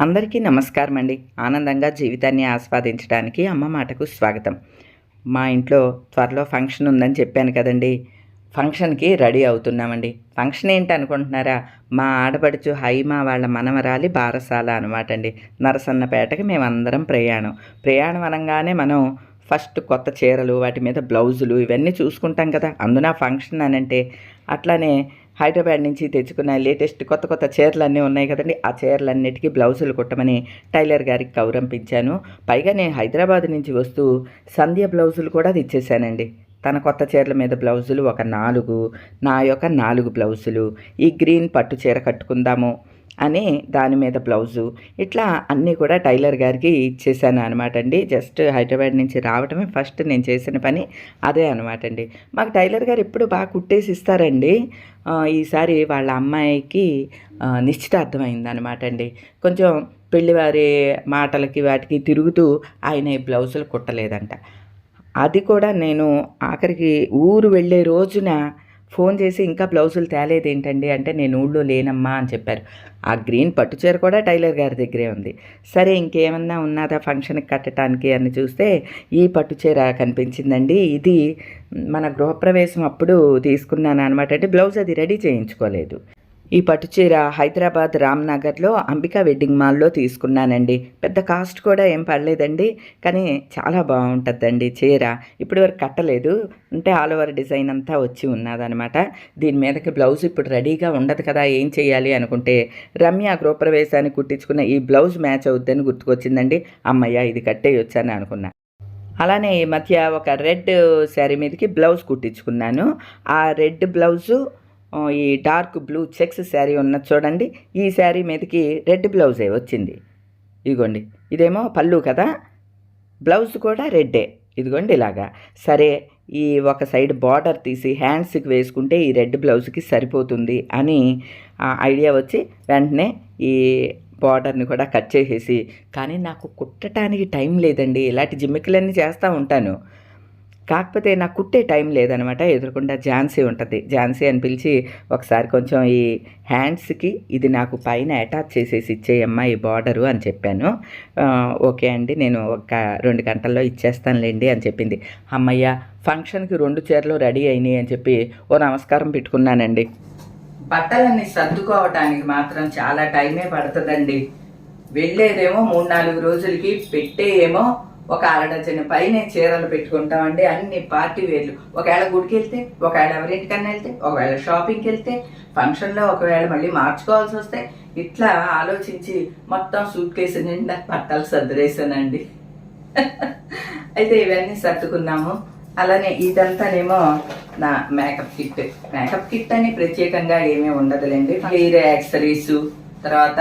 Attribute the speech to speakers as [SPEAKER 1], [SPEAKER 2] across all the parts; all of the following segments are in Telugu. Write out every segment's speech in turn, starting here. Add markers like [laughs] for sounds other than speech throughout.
[SPEAKER 1] అందరికీ నమస్కారం అండి ఆనందంగా జీవితాన్ని ఆస్వాదించడానికి అమ్మ మాటకు స్వాగతం. మా ఇంట్లో త్వరలో ఫంక్షన్ ఉందని చెప్పాను కదండి. ఫంక్షన్కి రెడీ అవుతున్నామండి. ఫంక్షన్ ఏంటి అనుకుంటున్నారా? మా ఆడపడుచు హైమా వాళ్ళ మనమరాలి బారసాల అనమాట అండి. నరసన్నపేటకి మేమందరం ప్రయాణం. ప్రయాణం అనగానే మనం ఫస్ట్ కొత్త చీరలు వాటి మీద బ్లౌజులు ఇవన్నీ చూసుకుంటాం కదా. అందున ఫంక్షన్ అని అంటే అట్లానే హైదరాబాద్ నుంచి తెచ్చుకున్న లేటెస్ట్ కొత్త కొత్త చీరలు అన్నీ ఉన్నాయి కదండి. ఆ చీరలన్నిటికీ బ్లౌజులు కుట్టమని టైలర్ గారికి కౌరంపించాను పైగా నేను హైదరాబాద్ నుంచి వస్తూ సంధ్య బ్లౌజులు కూడా తెచ్చేసానండి. తన కొత్త చీరల మీద బ్లౌజులు ఒక నాలుగు నా యొక్క నాలుగు బ్లౌజులు. ఈ గ్రీన్ పట్టు చీర కట్టుకుందాము. అని దాని మీద బ్లౌజు. ఇట్లా అన్నీ కూడా టైలర్ గారికి ఇచ్చేసాను అనమాట అండి. జస్ట్ హైదరాబాద్ నుంచి రావటమే ఫస్ట్ నేను చేసిన పని అదే అనమాట అండి మాకు టైలర్ గారు ఎప్పుడు బాగా కుట్టేసి ఇస్తారండి. ఈసారి వాళ్ళ అమ్మాయికి ఆ, నిశ్చితార్థం అండి కొంచెం పెళ్ళివారి మాటలకి వాటికి తిరుగుతూ ఆయన ఈ బ్లౌజులు కుట్టలేదంట. అది కూడా నేను ఆఖరికి ఊరు వెళ్ళే రోజున ఫోన్ చేసి ఇంకా బ్లౌజులు తేలేదు ఏంటండి అంటే నేను ఊళ్ళో లేనమ్మా అని చెప్పారు. ఆ గ్రీన్ పట్టు చీర కూడా టైలర్ గారి దగ్గరే ఉంది. సరే ఇంకేమన్నా ఉన్నదా ఫంక్షన్కి కట్టడానికి అని చూస్తే ఈ పట్టు చీర కనిపించిందండి. ఇది మన గృహప్రవేశం అప్పుడు తీసుకున్నాను అనమాట అంటే బ్లౌజ్ అది రెడీ చేయించుకోలేదు. ఈ పట్టు చీర హైదరాబాద్ రామ్నగర్లో అంబికా వెడ్డింగ్ మాల్లో తీసుకున్నానండి. పెద్ద కాస్ట్ కూడా ఏం పడలేదండి. కానీ చాలా బాగుంటుందండి చీర. ఇప్పుడు వరకు కట్టలేదు. అంటే ఆల్ ఓవర్ డిజైన్ అంతా వచ్చి ఉన్నదనమాట దీని మీదకి బ్లౌజ్ ఇప్పుడు రెడీగా ఉండదు కదా ఏం చేయాలి అనుకుంటే. రమ్య గృహప్రవేశానికి కుట్టించుకున్న ఈ బ్లౌజ్ మ్యాచ్ అవుద్దని గుర్తుకొచ్చిందండి. అమ్మయ్య ఇది కట్టే వచ్చాను అనుకున్నా. అలానే ఈ మధ్య ఒక రెడ్ శారీ మీదకి బ్లౌజ్ కుట్టించుకున్నాను. ఆ రెడ్ బ్లౌజు ఈ డార్క్ బ్లూ చెక్స్ శారీ ఉన్నది చూడండి ఈ శారీ మీదకి రెడ్ బ్లౌజే వచ్చింది. ఇదిగోండి ఇదేమో పళ్ళు కదా? బ్లౌజ్ కూడా రెడ్డే. ఇదిగోండి ఇలాగా. సరే ఈ ఒక సైడ్ బార్డర్ తీసి హ్యాండ్స్కి వేసుకుంటే ఈ రెడ్ బ్లౌజ్కి సరిపోతుంది అని ఆ ఐడియా వచ్చి వెంటనే ఈ బార్డర్ని కూడా కట్ చేసేసి కానీ నాకు కుట్టడానికి టైం లేదండి. ఇలాంటి జిమ్మికలన్నీ చేస్తూ ఉంటాను. కాకపోతే నాకు కుట్టే టైం లేదనమాట ఎదురకుండా ఝాన్సీ ఉంటుంది. ఝాన్సీ అని పిలిచి ఒకసారి కొంచెం ఈ హ్యాండ్స్కి ఇది నాకు పైన అటాచ్ చేసేసి ఇచ్చేయమ్మా ఈ బార్డరు అని చెప్పాను. ఓకే అండి నేను ఒక రెండు గంటల్లో ఇచ్చేస్తానులేండి అని చెప్పింది. అమ్మయ్య ఫంక్షన్కి రెండు చీరలు రెడీ అయినాయి అని చెప్పి ఓ నమస్కారం పెట్టుకున్నానండి. బట్టలన్నీ సర్దుకోవటానికి మాత్రం చాలా టైమే పడుతుందండి. వెళ్ళేదేమో మూడు నాలుగు రోజులకి పెట్టేయేమో ఒక అరడజన పైన చీరలు పెట్టుకుంటామండి అన్ని పార్టీ వేర్లు. ఒకవేళ గుడికి వెళ్తే ఒకవేళ ఎవరింటికన్నా వెళ్తే ఒకవేళ షాపింగ్కి వెళ్తే ఫంక్షన్లో ఒకవేళ మళ్ళీ మార్చుకోవాల్సి వస్తే ఇట్లా ఆలోచించి మొత్తం సూట్ కేసు నిండా బట్టలు సర్దురేసానండి [laughs] అయితే ఇవన్నీ సర్దుకున్నాము. అలానే ఇదంతానేమో నా మేకప్ కిట్. మేకప్ కిట్ అని ప్రత్యేకంగా ఏమీ ఉండదులేండి. హెయిర్ యాక్సరీస్ తర్వాత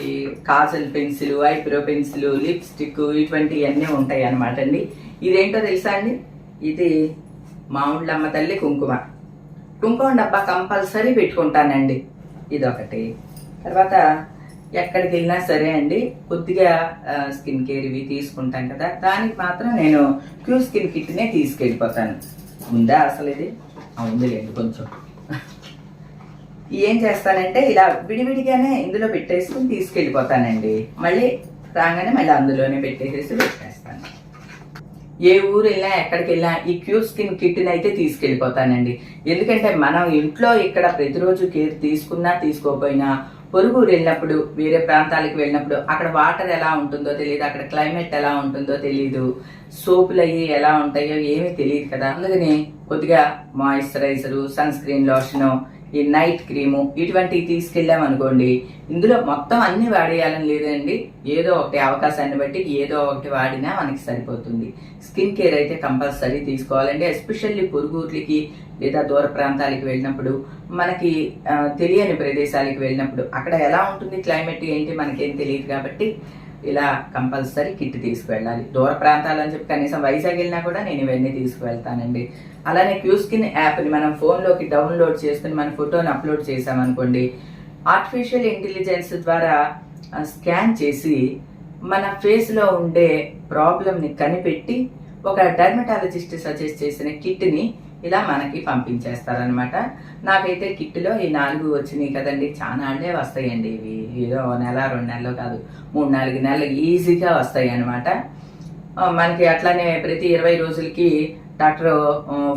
[SPEAKER 1] ఈ kajal pencil eyebrow pencil lipstick ఇటువంటివన్నీ ఉంటాయి అన్నమాట అండి. ఇదేంటో తెలుసా అండి? ఇది మామిళ్ళమ్మ తల్లి కుంకుమ. కుంకుమ డబ్బా కంపల్సరీ పెట్టుకుంటానండి. ఇదొకటి. తర్వాత ఎక్కడికి వెళ్ళినా సరే అండి కొద్దిగా స్కిన్ కేర్ ఇవి తీసుకుంటాం కదా. దానికి మాత్రం నేను క్యూ స్కిన్ కిట్నే తీసుకెళ్ళిపోతాను. ఉందా అసలు ఇది? ఆ, ఉందిలేండి కొంచెం. ఏం చేస్తానంటే ఇలా విడివిడిగానే ఇందులో పెట్టేసుకుని తీసుకెళ్ళిపోతానండి. మళ్ళీ రాగానే మళ్ళీ అందులోనే పెట్టేసేసి పెట్టేస్తాను ఏ ఊరు వెళ్ళినా ఎక్కడికి వెళ్ళినా ఈ క్యూ స్కిన్ కిట్ని అయితే తీసుకెళ్ళిపోతానండి. ఎందుకంటే మనం ఇంట్లో ఇక్కడ ప్రతిరోజు కేర్ తీసుకున్నా తీసుకోకపోయినా పొరుగు ఊరు వెళ్ళినప్పుడు వేరే ప్రాంతాలకు వెళ్ళినప్పుడు అక్కడ వాటర్ ఎలా ఉంటుందో తెలియదు అక్కడ క్లైమేట్ ఎలా ఉంటుందో తెలియదు సోపులు అయ్యి ఎలా ఉంటాయో ఏమీ తెలియదు కదా. అందుకని కొద్దిగా మాయిశ్చరైజరు సన్ స్క్రీన్ లోషను ఈ నైట్ క్రీము ఇటువంటివి తీసుకెళ్ళాం అనుకోండి ఇందులో మొత్తం అన్ని వాడేయాలని లేదండి. ఏదో ఒకటి అవకాశాన్ని బట్టి ఏదో ఒకటి వాడినా మనకి సరిపోతుంది. స్కిన్ కేర్ అయితే కంపల్సరీ తీసుకోవాలండి. ఎస్పెషల్లీ పొరుగుర్లకి లేదా దూర ప్రాంతాలకు వెళ్ళినప్పుడు మనకి తెలియని ప్రదేశాలకు వెళ్ళినప్పుడు అక్కడ ఎలా ఉంటుంది క్లైమేట్ ఏంటి మనకేం తెలియదు కాబట్టి ఇలా కంపల్సరీ కిట్ తీసుకువెళ్ళాలి. దూర ప్రాంతాలని చెప్పి కనీసం వైజాగ్ వెళ్ళినా కూడా నేను ఇవన్నీ తీసుకువెళ్తానండి. అలానే క్యూస్కిన్ యాప్ని మనం ఫోన్లోకి డౌన్లోడ్ చేసుకుని మన ఫోటోని అప్లోడ్ చేసామనుకోండి ఆర్టిఫిషియల్ ఇంటెలిజెన్స్ ద్వారా స్కాన్ చేసి మన ఫేస్లో ఉండే ప్రాబ్లమ్ని కనిపెట్టి ఒక డర్మటాలజిస్ట్ సజెస్ట్ చేసిన కిట్ని ఇలా మనకి పంపించేస్తారనమాట నాకైతే కిట్లో ఈ నాలుగు వచ్చినాయి కదండి. చాలా అంటే వస్తాయండి ఇవి. ఏదో నెల రెండు నెలలు కాదు. మూడు నాలుగు నెలలు ఈజీగా వస్తాయి అనమాట మనకి అట్లానే ప్రతి ఇరవై రోజులకి డాక్టర్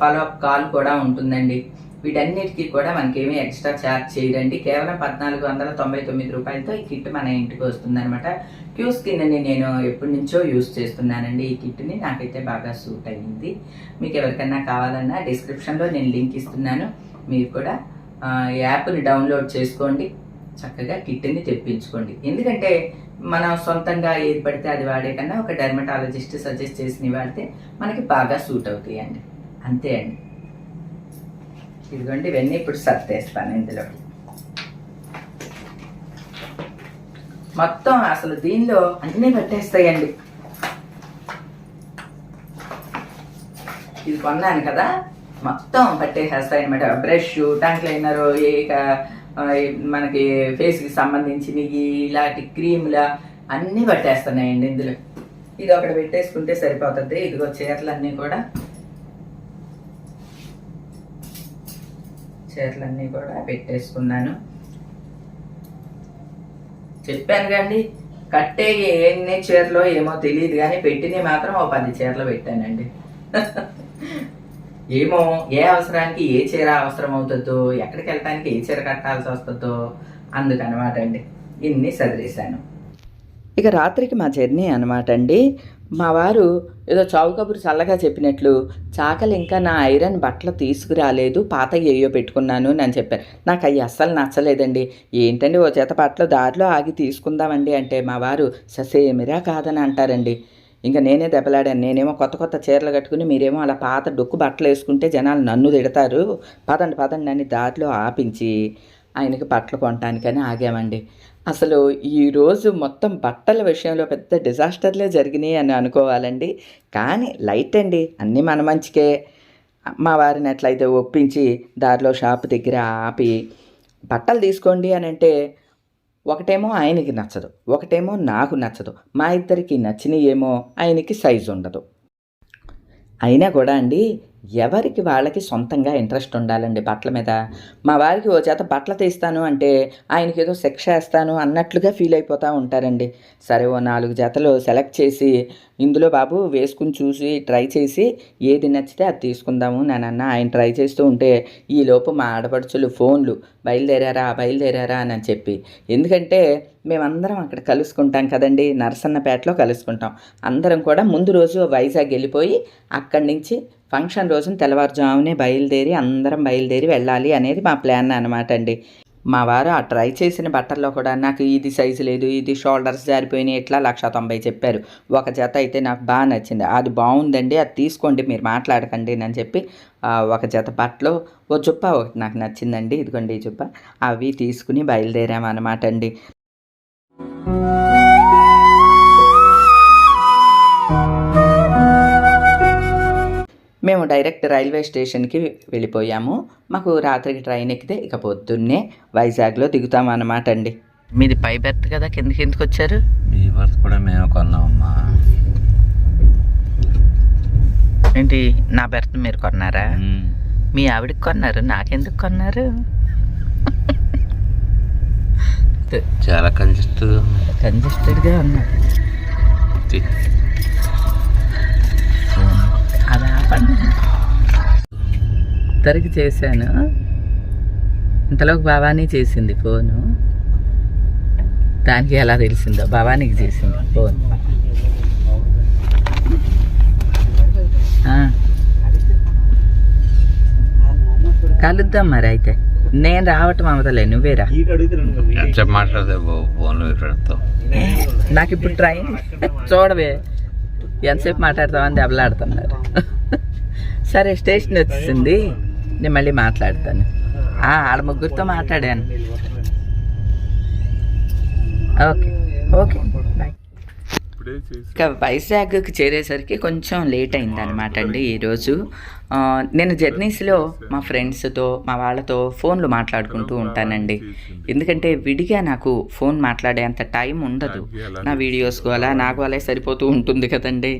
[SPEAKER 1] ఫాలో అప్ కాల్ కూడా ఉంటుందండి. వీటన్నిటికీ కూడా మనకేమీ ఎక్స్ట్రా ఛార్జ్ చేయరండి. కేవలం పద్నాలుగు వందల తొంభై తొమ్మిది రూపాయలతో ఈ కిట్ మన ఇంటికి వస్తుందన్నమాట. క్యూ స్కిన్ని నేను ఎప్పటి నుంచో యూస్ చేస్తున్నానండి. ఈ కిట్ని నాకైతే బాగా సూట్ అయ్యింది. మీకు ఎవరికైనా కావాలన్నా డిస్క్రిప్షన్లో నేను లింక్ ఇస్తున్నాను. మీరు కూడా యాప్ని డౌన్లోడ్ చేసుకోండి. చక్కగా కిట్ని తెప్పించుకోండి. ఎందుకంటే మనం సొంతంగా ఏది పడితే అది వాడే కన్నా ఒక డెర్మటాలజిస్ట్ సజెస్ట్ చేసినవి వాడితే మనకి బాగా సూట్ అవుతాయండి. అంతే అండి. ఇదిగోండి ఇవన్నీ ఇప్పుడు సర్దేస్తాను ఇందులో. మొత్తం అసలు దీనిలో అన్నీ పట్టేస్తాయండి. ఇది కొన్నాను కదా మొత్తం పట్టేసేస్తాయి అనమాట బ్రష్ టంగ్ లైనర్ ఇక మనకి ఫేస్కి సంబంధించినవి ఇలాంటి క్రీముల అన్నీ పట్టేస్తున్నాయండి ఇందులో. ఇది ఒకటి పెట్టేసుకుంటే సరిపోతుంది. ఇదిగో చీరలన్నీ కూడా చీరలన్నీ కూడా పెట్టేసుకున్నాను. చెప్పాను కండి కట్టే ఎన్ని చీరలో ఏమో తెలియదు కానీ పెట్టినవి మాత్రం ఓ పది చీరలు పెట్టానండి. [laughs] ఏమో ఏ అవసరానికి ఏ చీర అవసరం అవుతుందో ఎక్కడికి వెళ్ళటానికి ఏ చీర కట్టాల్సి వస్తుందో అందుకనమాట అండి. ఇన్ని సదిరేశాను. ఇక రాత్రికి మా జర్నీ అనమాట అండి. మా వారు ఏదో చావు కబురు చల్లగా చెప్పినట్లు చాకలి ఇంకా నా ఐరన్ బట్టలు తీసుకురాలేదు పాత ఏయో పెట్టుకున్నాను అని చెప్పారు. నాకు అవి అస్సలు నచ్చలేదండి. ఏంటండి ఓ చేత బట్టలు దారిలో ఆగి తీసుకుందామండి అంటే మా వారు ససేమిరా కాదని అంటారండి. ఇంకా నేనే దెబ్బలాడాను. నేనేమో కొత్త కొత్త చీరలు కట్టుకుని మీరేమో అలా పాత డొక్కు బట్టలు వేసుకుంటే జనాలు నన్ను తిడతారు. పదండి పదండి అని దారిలో ఆపించి ఆయనకి బట్టలు కొనటానికని ఆగామండి. అసలు ఈరోజు మొత్తం బట్టల విషయంలో పెద్ద డిజాస్టర్లే జరిగినాయి అని అనుకోవాలండి. కానీ లైట్ అండి అన్నీ మన మంచికే. మా వారిని ఎట్లయితే ఒప్పించి దారిలో షాప్ దగ్గర ఆపి బట్టలు తీసుకోండి అని అంటే ఒకటేమో ఆయనకి నచ్చదు ఒకటేమో నాకు నచ్చదు. మా ఇద్దరికి నచ్చినవి ఏమో ఆయనకి సైజు ఉండదు. అయినా కూడా అండి ఎవరికి వాళ్ళకి సొంతంగా ఇంట్రెస్ట్ ఉండాలండి బట్టల మీద? మా వారికి ఓ చేత బట్టలు తీస్తాను అంటే ఆయనకి ఏదో శిక్ష వేస్తాను అన్నట్లుగా ఫీల్ అయిపోతూ ఉంటారండి. సరే ఓ నాలుగు జతలు సెలెక్ట్ చేసి ఇందులో బాబు వేసుకుని చూసి ట్రై చేసి ఏది నచ్చితే అది తీసుకుందాము నానన్న ఆయన ట్రై చేస్తూ ఉంటే ఈలోపు మా ఆడపడుచులు ఫోన్లు బయలుదేరారా బయలుదేరారా అని చెప్పి. ఎందుకంటే మేమందరం అక్కడ కలుసుకుంటాం కదండి నరసన్నపేటలో కలుసుకుంటాం. అందరం కూడా ముందు రోజు వైజాగ్ వెళ్ళిపోయి అక్కడి నుంచి ఫంక్షన్ రోజున తెల్లవారుజామునే బయలుదేరి అందరం బయలుదేరి వెళ్ళాలి అనేది మా ప్లాన్ అనమాట అండి. మా వారు ఆ ట్రై చేసిన బట్టల్లో కూడా నాకు ఇది సైజు లేదు ఇది షోల్డర్స్ జారిపోయినాయి ఇట్లా లక్ష తొంభై చెప్పారు. ఒక జత అయితే నాకు బాగా నచ్చింది. అది బాగుందండి అది తీసుకోండి మీరు మాట్లాడకండి అని చెప్పి ఒక జత బట్టలు ఓ జుప్ప ఒకటి నాకు నచ్చిందండి. ఇదిగోండి ఈ జుప్ప అవి తీసుకుని బయలుదేరామన్నమాట అండి. మేము డైరెక్ట్ రైల్వే స్టేషన్కి వెళ్ళిపోయాము. మాకు రాత్రికి ట్రైన్ ఎక్కితే ఇక పొద్దున్నే వైజాగ్లో దిగుతాం అన్నమాట అండి. మీది పై బెర్త్ కదా కిందకి ఎందుకు వచ్చారు?
[SPEAKER 2] ఈ బర్త్ కూడా మేము కొన్నామమ్మా.
[SPEAKER 1] ఏంటి నా బెర్త్ మీరు కొన్నారా. మీ ఆవిడకి కొన్నారు నాకెందుకు కొన్నారు?
[SPEAKER 2] చాలా కంజెస్ట్
[SPEAKER 1] కంజెస్టెడ్గా ఉన్నా ఇద్దరికి చేశాను. ఇంతలోకి భవానీ చేసింది ఫోను. దానికి ఎలా తెలిసిందో? భవానీకి చేసింది ఫోన్. కలుద్దాం మరి అయితే. నేను రావటం అవదలే నువ్వేరా నాకు ఇప్పుడు ట్రైన్. చూడవే. ఎంతసేపు మాట్లాడతామని దెబ్బలాడుతున్నారు. సరే స్టేషన్ వచ్చేసింది. నేను మళ్ళీ మాట్లాడతాను. ఆడ ముగ్గురితో మాట్లాడాను. ఓకే ఓకే ఇక వైజాగ్కి చేరేసరికి కొంచెం లేట్ అయింది అనమాట అండి ఈరోజు నేను జర్నీస్లో మా ఫ్రెండ్స్తో మా వాళ్ళతో ఫోన్లు మాట్లాడుకుంటూ ఉంటానండి. ఎందుకంటే విడిగా నాకు ఫోన్ మాట్లాడేంత టైం ఉండదు. నా వీడియోస్కు అలా నాకు అలా సరిపోతూ ఉంటుంది కదండి.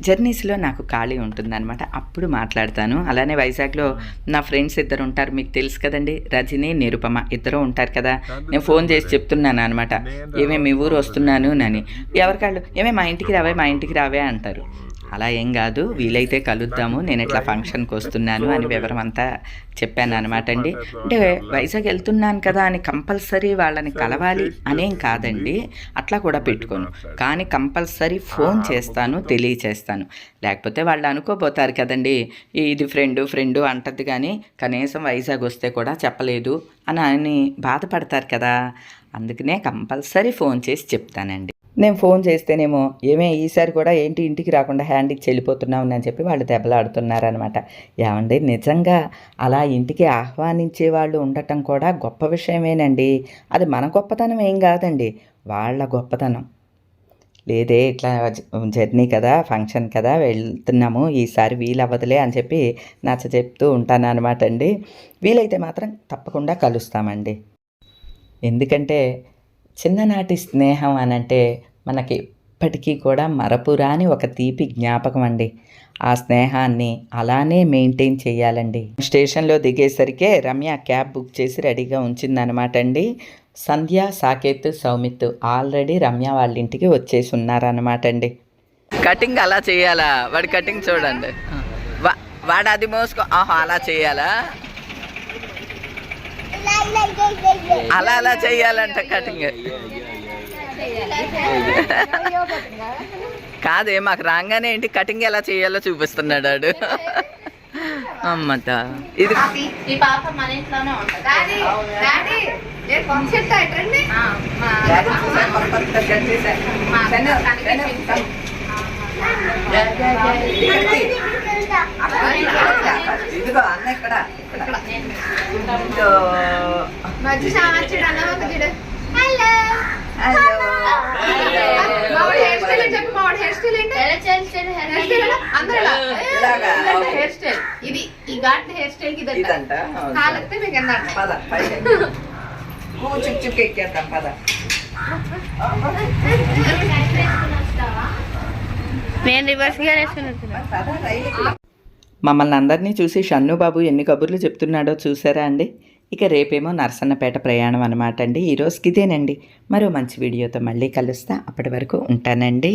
[SPEAKER 1] జర్నీస్లో నాకు ఖాళీ ఉంటుందన్నమాట. అప్పుడు మాట్లాడతాను. అలానే వైజాగ్లో నా ఫ్రెండ్స్ ఇద్దరు ఉంటారు. మీకు తెలుసు కదండి రజని నిరుపమ ఇద్దరు ఉంటారు కదా. నేను ఫోన్ చేసి చెప్తున్నాను అనమాట ఏమే మీ ఊరు వస్తున్నాను అని. ఎవరికాళ్ళు ఏమే మా ఇంటికి రావే మా ఇంటికి రావే అంటారు. అలా ఏం కాదు వీలైతే కలుద్దాము నేను ఇట్లా ఫంక్షన్కి వస్తున్నాను అని వివరం అంతా చెప్పాను అనమాట అండి. అంటే వైజాగ్ వెళ్తున్నాను కదా అని కంపల్సరీ వాళ్ళని కలవాలి అనేం కాదండి. అట్లా కూడా పెట్టుకోను. కానీ కంపల్సరీ ఫోన్ చేస్తాను తెలియచేస్తాను. లేకపోతే వాళ్ళు అనుకోపోతారు కదండి ఇది ఫ్రెండు ఫ్రెండు అంటది కానీ కనీసం వైజాగ్ వస్తే కూడా చెప్పలేదు అని అని బాధపడతారు కదా. అందుకనే కంపల్సరీ ఫోన్ చేసి చెప్తానండి. నేను ఫోన్ చేస్తేనేమో ఏమే ఈసారి కూడా ఏంటి ఇంటికి రాకుండా హ్యాండ్ ఇచ్చి వెళ్ళిపోతున్నావు అని చెప్పి వాళ్ళు దెబ్బలాడుతున్నారనమాట ఏమండి నిజంగా అలా ఇంటికి ఆహ్వానించే వాళ్ళు ఉండటం కూడా గొప్ప విషయమేనండి. అది మన గొప్పతనం ఏం కాదండి వాళ్ళ గొప్పతనం. లేదే ఇట్లా జర్నీ కదా ఫంక్షన్ కదా వెళ్తున్నాము ఈసారి వీలవ్వదులే అని చెప్పి నచ్చ చెప్తూ ఉంటాను అనమాట అండి. వీలైతే మాత్రం తప్పకుండా కలుస్తామండి. ఎందుకంటే చిన్ననాటి స్నేహం అనంటే మనకి ఇప్పటికీ కూడా మరపురాని ఒక తీపి జ్ఞాపకం అండి. ఆ స్నేహాన్ని అలానే మెయింటైన్ చేయాలండి. స్టేషన్లో దిగేసరికే రమ్య క్యాబ్ బుక్ చేసి రెడీగా ఉంచిందనమాట అండి. సంధ్య సాకేత్ సౌమిత్ ఆల్రెడీ రమ్య వాళ్ళ ఇంటికి వచ్చేసి ఉన్నారనమాట అండి. కటింగ్ అలా చేయాలా? వాడి కటింగ్ చూడండి. వాడు అది మోసుకో. ఆహా అలా చేయాలా? అలా అలా చేయాలంట కటింగ్ కాదే మాకు రాగానే ఏంటి కటింగ్ ఎలా చేయాలో చూపిస్తున్నాడు వాడు అమ్మత. ఇది
[SPEAKER 3] ఈ పాప మన ఇంట్లోనే ఉంటుంది.
[SPEAKER 1] ఇదిగో అన్న ఇక్కడ.
[SPEAKER 4] హెయిర్ స్టైల్ ఇది ఈ ఘాట్ హెయిర్ స్టైల్కి మీకు
[SPEAKER 1] పద చుక్ ఎక్కేద్దాం పద
[SPEAKER 3] నేను రివర్స్గా వేసుకుని
[SPEAKER 1] మమ్మల్ని అందరినీ చూసి షన్నుబాబు ఎన్ని కబుర్లు చెప్తున్నాడో చూసారా అండి? ఇక రేపేమో నరసన్నపేట ప్రయాణం అనమాట అండి. ఈరోజుకి ఇదేనండి. మరో మంచి వీడియోతో మళ్ళీ కలుస్తా. అప్పటి వరకు ఉంటానండి.